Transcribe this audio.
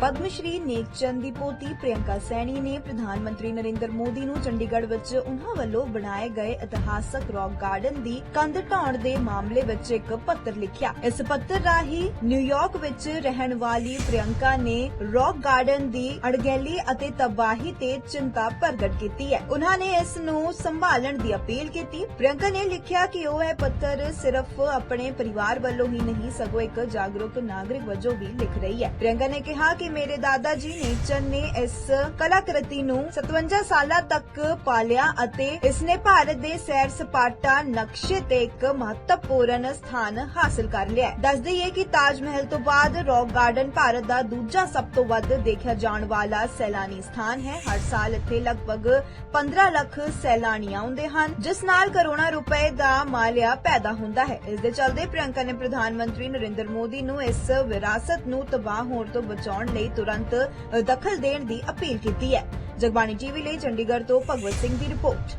ਪਦਮ ਸ਼੍ਰੀ ਨੇਕਚੰਦ ਦੀ ਪੋਤੀ ਪ੍ਰਿਯੰਕਾ ਸੈਣੀ ਨੇ ਪ੍ਰਧਾਨ ਮੰਤਰੀ ਨਰਿੰਦਰ ਮੋਦੀ ਨੂੰ ਚੰਡੀਗੜ੍ਹ ਵਿੱਚ ਉਹਨਾਂ ਵੱਲੋਂ ਬਣਾਏ ਗਏ ਇਤਿਹਾਸਕ ਰੌਕ ਗਾਰਡਨ ਦੀ ਕੰਧ ਢਾਉਣ ਦੇ ਮਾਮਲੇ ਵਿੱਚ ਇੱਕ ਪੱਤਰ ਲਿਖਿਆ। ਇਸ ਪੱਤਰ ਰਾਹੀਂ ਨਿਊਯਾਰਕ ਵਿੱਚ ਰਹਿਣ ਵਾਲੀ ਪ੍ਰਿਯੰਕਾ ਨੇ ਰੌਕ ਗਾਰਡਨ ਦੀ ਅਣਗਹਿਲੀ ਅਤੇ ਤਬਾਹੀ ਤੇ ਚਿੰਤਾ ਪ੍ਰਗਟ ਕੀਤੀ ਹੈ। ਉਹਨਾਂ ਨੇ ਇਸ ਨੂੰ ਸੰਭਾਲਣ ਦੀ ਅਪੀਲ ਕੀਤੀ। ਪ੍ਰਿਯੰਕਾ ਨੇ ਲਿਖਿਆ ਕਿ ਉਹ ਇਹ ਪੱਤਰ ਸਿਰਫ ਆਪਣੇ ਪਰਿਵਾਰ ਵੱਲੋਂ ਹੀ ਨਹੀਂ, ਸਗੋਂ ਇੱਕ ਜਾਗਰੂਕ ਨਾਗਰਿਕ ਵਜੋਂ ਵੀ ਲਿਖ ਰਹੀ ਹੈ। ਪ੍ਰਿਯੰਕਾ ਨੇ ਕਿਹਾ ਕਿ ਮੇਰੇ ਦਾਦਾ ਜੀ ਨੇਚਨ ਨੇ ਇਸ ਕਲਾਕ੍ਰਿਤੀ ਨੂੰ 57 ਸਾਲਾਂ ਤੱਕ ਪਾਲਿਆ ਅਤੇ ਇਸ ਨੇ ਭਾਰਤ ਦੇ ਸੈਰ ਸਪਾਟਾ ਨਕਸ਼ੇ ਤੇ ਇੱਕ ਮਹੱਤਵਪੂਰਨ ਸਥਾਨ ਹਾਸਲ ਕਰ ਲਿਆ ਹੈ। ਦੱਸ ਦਈਏ ਕਿ ਤਾਜ ਮਹਿਲ ਤੋਂ ਬਾਅਦ ਰੌਕ ਗਾਰਡਨ ਭਾਰਤ ਦਾ ਦੂਜਾ ਸਭ ਤੋਂ ਵੱਧ ਦੇਖਿਆ ਜਾਣ ਵਾਲਾ ਸੈਲਾਨੀ ਸਥਾਨ ਹੈ। ਹਰ ਸਾਲ ਇੱਥੇ ਲਗਭਗ 15 ਲੱਖ ਸੈਲਾਨੀ ਆਉਂਦੇ ਹਨ, ਜਿਸ ਨਾਲ ਕਰੋੜਾਂ ਰੁਪਏ ਦਾ ਮਾਲਿਆ ਪੈਦਾ ਹੁੰਦਾ ਹੈ। ਇਸ ਦੇ ਚਲਦੇ ਪ੍ਰਿਯੰਕਾ ਨੇ ਪ੍ਰਧਾਨ ਮੰਤਰੀ ਨਰਿੰਦਰ ਮੋਦੀ ਨੂੰ ਇਸ ਵਿਰਾਸਤ ਨੂੰ ਤਬਾਹ ਹੋਣ ਤੋਂ ਬਚਾਉਣ ਲਈ ਤੁਰੰਤ ਦਖਲ ਦੇਣ ਦੀ ਅਪੀਲ ਕੀਤੀ ਹੈ। ਜਗਬਾਣੀ ਟੀਵੀ ਲਈ ਚੰਡੀਗੜ੍ਹ ਤੋਂ ਭਗਵਤ ਸਿੰਘ ਦੀ ਰਿਪੋਰਟ।